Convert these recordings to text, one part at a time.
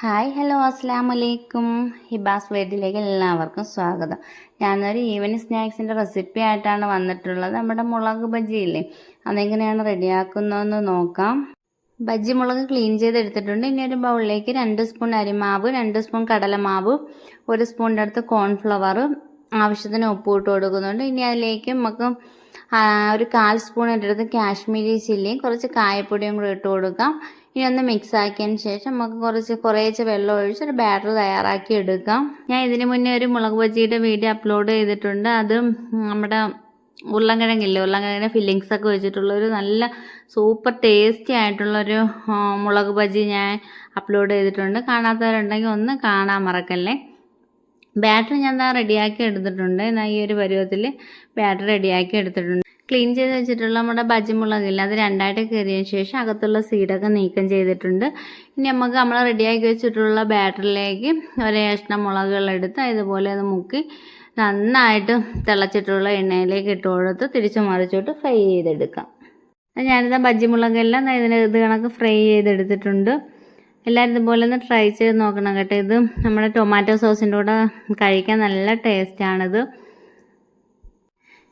Hi hello അസ്സാം വലൈക്കും ഹിബാസ് വീട്ടിലേക്ക് എല്ലാവർക്കും സ്വാഗതം. ഞാനൊരു ഈവനിങ് സ്നാക്സിന്റെ റെസിപ്പി ആയിട്ടാണ് വന്നിട്ടുള്ളത്. നമ്മുടെ മുളക് ബജി ഇല്ലേ? അതെങ്ങനെയാണ് റെഡിയാക്കുന്നതെന്ന് നോക്കാം. ബജ്ജി മുളക് ക്ലീൻ ചെയ്തെടുത്തിട്ടുണ്ട്. ഇനി ഒരു ബൗളിലേക്ക് രണ്ട് സ്പൂൺ അരിമാവ് രണ്ട് സ്പൂൺ കടലമാവ് ഒരു സ്പൂണിന്റെ അടുത്ത് കോൺഫ്ലവർ ആവശ്യത്തിന് ഉപ്പ് ഇട്ട് കൊടുക്കുന്നുണ്ട്. ഇനി അതിലേക്ക് നമുക്ക് ഒരു കാൽ സ്പൂൺ അടുത്ത് കാശ്മീരി ചില്ലിയും കുറച്ച് കായപ്പൊടിയും കൂടി ഇട്ട് കൊടുക്കാം. ഇനി ഒന്ന് മിക്സ് ആക്കിയതിന് ശേഷം നമുക്ക് കുറച്ച് കുറേശ്ശെ വെള്ളം ഒഴിച്ച് ഒരു ബാറ്റർ തയ്യാറാക്കി എടുക്കാം. ഞാൻ ഇതിന് മുന്നേ ഒരു മുളക് ബജിയുടെ വീഡിയോ അപ്ലോഡ് ചെയ്തിട്ടുണ്ട്. അത് നമ്മുടെ ഉരുളൻകിഴങ്ങില്ലേ? ഉരുളൻകിഴങ്ങിന്റെ ഫില്ലിങ്സ് ഒക്കെ വെച്ചിട്ടുള്ള ഒരു നല്ല സൂപ്പർ ടേസ്റ്റി ആയിട്ടുള്ളൊരു മുളക് ബജി ഞാൻ അപ്ലോഡ് ചെയ്തിട്ടുണ്ട്. കാണാത്തവരുണ്ടെങ്കിൽ ഒന്ന് കാണാൻ മറക്കല്ലേ? ബാറ്റർ ഞാൻ ദാ റെഡിയാക്കി എടുത്തിട്ടുണ്ട്. എന്നാൽ ഈ ഒരു പരുവത്തിൽ ബാറ്ററി റെഡിയാക്കി എടുത്തിട്ടുണ്ട്. ക്ലീൻ ചെയ്ത് വെച്ചിട്ടുള്ള നമ്മുടെ ബജിമുളകില്ല അത് രണ്ടായിട്ട് കയറിയതിന് ശേഷം അകത്തുള്ള സീഡൊക്കെ നീക്കം ചെയ്തിട്ടുണ്ട്. ഇനി നമുക്ക് നമ്മൾ റെഡിയാക്കി വെച്ചിട്ടുള്ള ബാറ്ററിലേക്ക് ഒരു കഷ്ണം മുളകുകളെടുത്ത് ഇതുപോലെ അത് മുക്കി നന്നായിട്ട് തിളച്ചിട്ടുള്ള എണ്ണയിലേക്ക് ഇട്ട് കൊടുത്ത് തിരിച്ചു മറിച്ചോട്ട് ഫ്രൈ ചെയ്തെടുക്കാം. ഞാനിതാ ബജ്ജിമുളകെല്ലാം ഇതിന് ഇത് കണക്ക് ഫ്രൈ ചെയ്തെടുത്തിട്ടുണ്ട്. എല്ലാവരും ഇതുപോലെ ഒന്ന് ട്രൈ ചെയ്ത് നോക്കണം കേട്ടോ. ഇത് നമ്മുടെ ടൊമാറ്റോ സോസിന്റെ കൂടെ കഴിക്കാൻ നല്ല ടേസ്റ്റാണിത്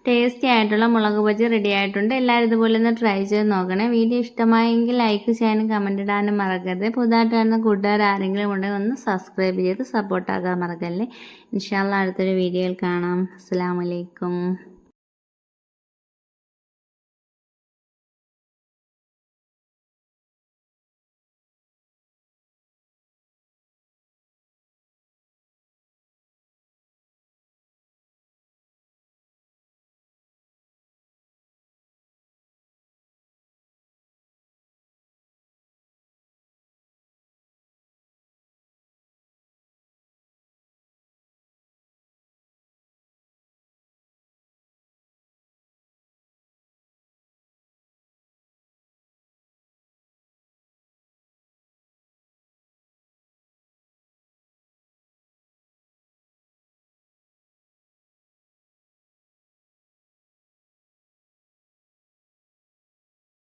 ടേസ്റ്റി ആയിട്ടുള്ള മുളക് ബജി റെഡി ആയിട്ടുണ്ട്. എല്ലാവരും ഇതുപോലെ ഒന്ന് ട്രൈ ചെയ്ത് നോക്കണേ. വീഡിയോ ഇഷ്ടമായെങ്കിൽ ലൈക്ക് ചെയ്യാനും കമന്റ് ഇടാനും മറക്കരുത്. പുതുതായിട്ട് വരുന്ന കൂട്ടുകാർ ആരെങ്കിലും ഉണ്ടെങ്കിൽ ഒന്ന് സബ്സ്ക്രൈബ് ചെയ്ത് സപ്പോർട്ടാക്കാൻ മറക്കല്ലേ. ഇൻഷാല്ല അടുത്തൊരു വീഡിയോയിൽ കാണാം. അസ്സാം വലൈക്കും